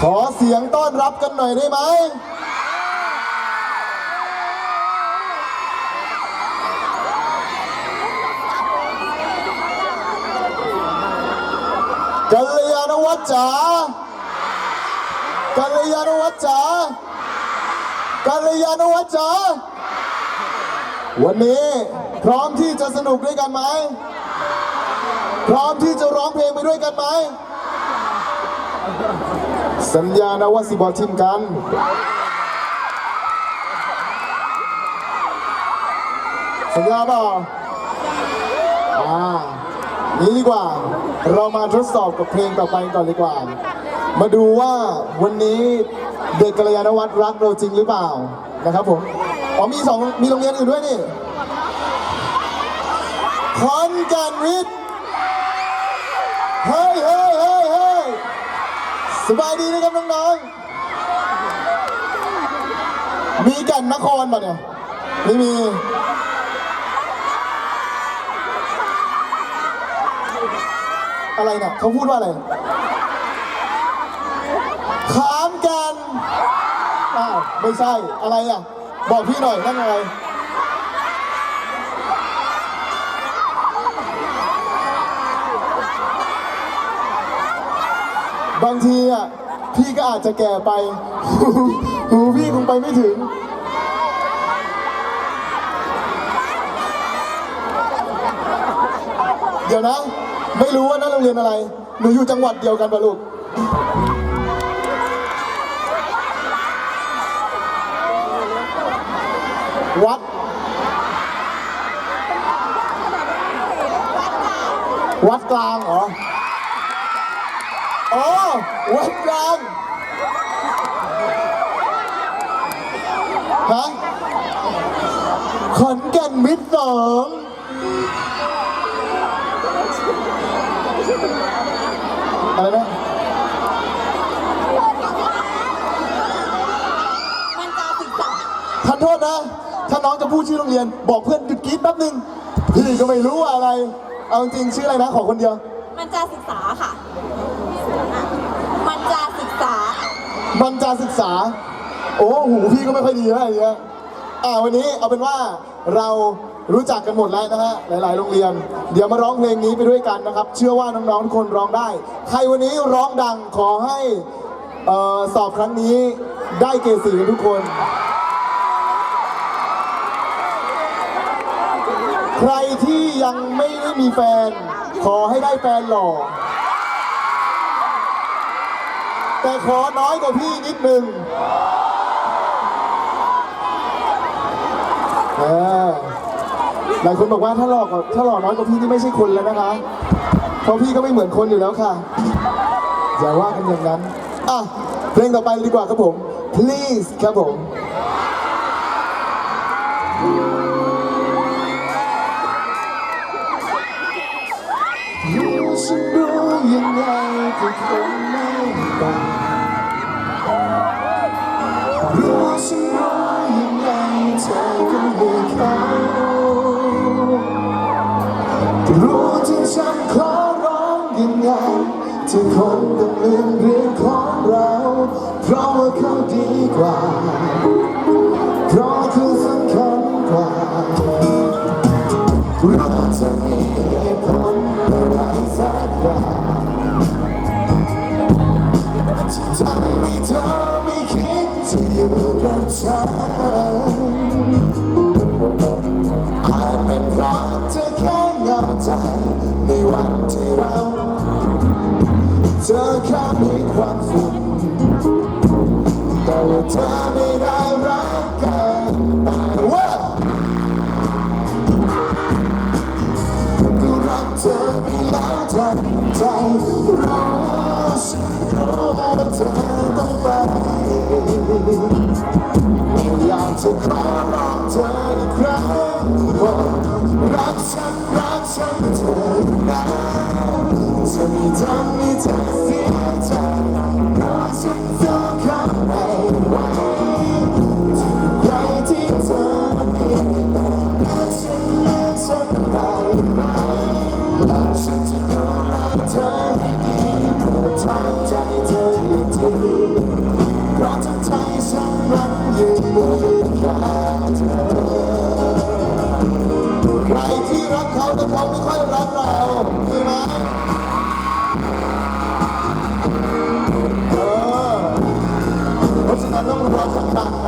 ขอเสียงต้อนรับกันหน่อยได้ไหม กัลยาณวัฒน์จ๋า กัลยาณวัฒน์จ๋า กัลยาณวัฒน์จ๋า วันนี้พร้อมที่จะสนุกด้วยกันไหม พร้อมที่จะร้องเพลงไปด้วยกันไหม สัญญานะว่าสิบอทิมกัน สัญญาเปล่าอ่านี้ดีกว่า เรามาทดสอบกับเพลงต่อไปก่อนดีกว่า มาดูว่าวันนี้เด็กกัลยาณวัฒน์รักเราจริงหรือเปล่านะครับผม อ๋อมีสองมีโรงเรียนอื่นด้วยนี่ขอนแกนวิทย์เฮ้ยเฮ้ยเฮ้ยเฮ้ย สบายดีนะครับน้องๆ มีแก่นนครป่ะเนี่ย ไม่มี อะไรเนี่ยเขาพูดว่าอะไรขามแกันอ้าวไม่ใช่ อะไรอะ บอกพี่หน่อยนั่นอะไร บางทีอะพี่ก็อาจจะแก่ไป หูพี่คงไปไม่ถึง เดี๋ยวนะ ไม่รู้ว่านั่นโรงเรียนอะไร หนูอยู่จังหวัดเดียวกันปะลูกวัด วัดกลางเหรอ อ๋อวัดกลางฮะขอนแก่นมิตรสองอะไรนะมันจะศึกษาท่านโทษนะ ถ้าน้องจะพูดชื่อโรงเรียน บอกเพื่อนหยุดกรี๊ดแป๊บหนึง พี่ก็ไม่รู้ว่าอะไร เอาจริงๆชื่ออะไรนะ ขอคนเดียว มันจะศึกษาค่ะ มันจะศึกษา มันจะศึกษา โอ้หูพี่ก็ไม่ค่อยดีนะอย่างเงี้ยอ่าวันนี้เอาเป็นว่าเรารู้จักกันหมดแล้วนะฮะหลาย ๆ โรงเรียน เดี๋ยวมาร้องเพลงนี้ไปด้วยกันนะครับ เชื่อว่าน้องๆทุกคนร้องได้ ใครวันนี้ร้องดังขอให้เอ่อสอบครั้งนี้ได้เกรดสีกันทุกคน ใครที่ยังไม่ได้มีแฟน ขอให้ได้แฟนหล่อ แต่ขอน้อยกว่าพี่นิดนึงเออหลายคนบอกว่าถ้าหลอกกว่าถ้าหล่อน้อยกว่าพี่นี่ไม่ใช่คนแล้วนะคะ เพราะพี่ก็ไม่เหมือนคนอยู่แล้วค่ะ อย่าว่ากันอย่างนั้น อะ เพลงต่อไปดีกว่าครับผม please ครับผมฉันรู้ยังไงก็คงไม่ต่าง รู้ฉันรู้ยังไงเธอก็มีเขารู้ที่ฉันขอร้องยังไงที่คนต้องลืมเรื่องของเรา เพราะว่าเขาดีกว่า ในวันที่เราเธอแค่มีความสุข จะขอร้องเธออีกครั้งว่ารักฉันรักฉันเธอนมีทางมีทาเสียใจเพราะฉันสู้ข้างในไใครที่เธอเพียงแฉันรักฉัไหมฉันจะดูแลเธอให้ดีใจเธอให้ดีเพราะทั้ใจฉันมันยืน ใครที่รักเขาแต่เไม่ค่อยรักเราใช่ไหมเออเราะะต้องรอสักพัก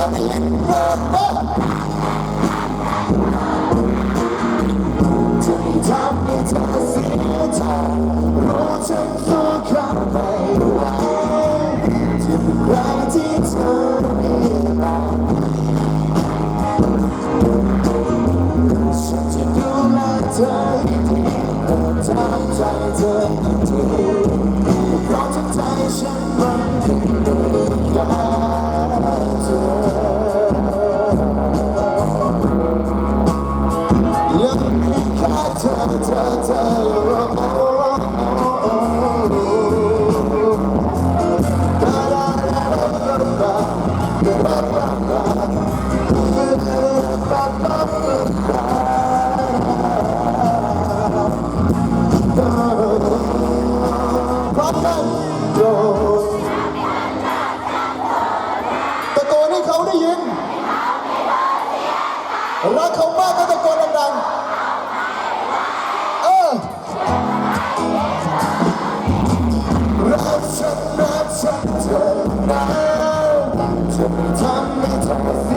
Don't be tough, it's all the same time. Roll to the ตะโกนให้เขาได้ยิน time, time, time, time.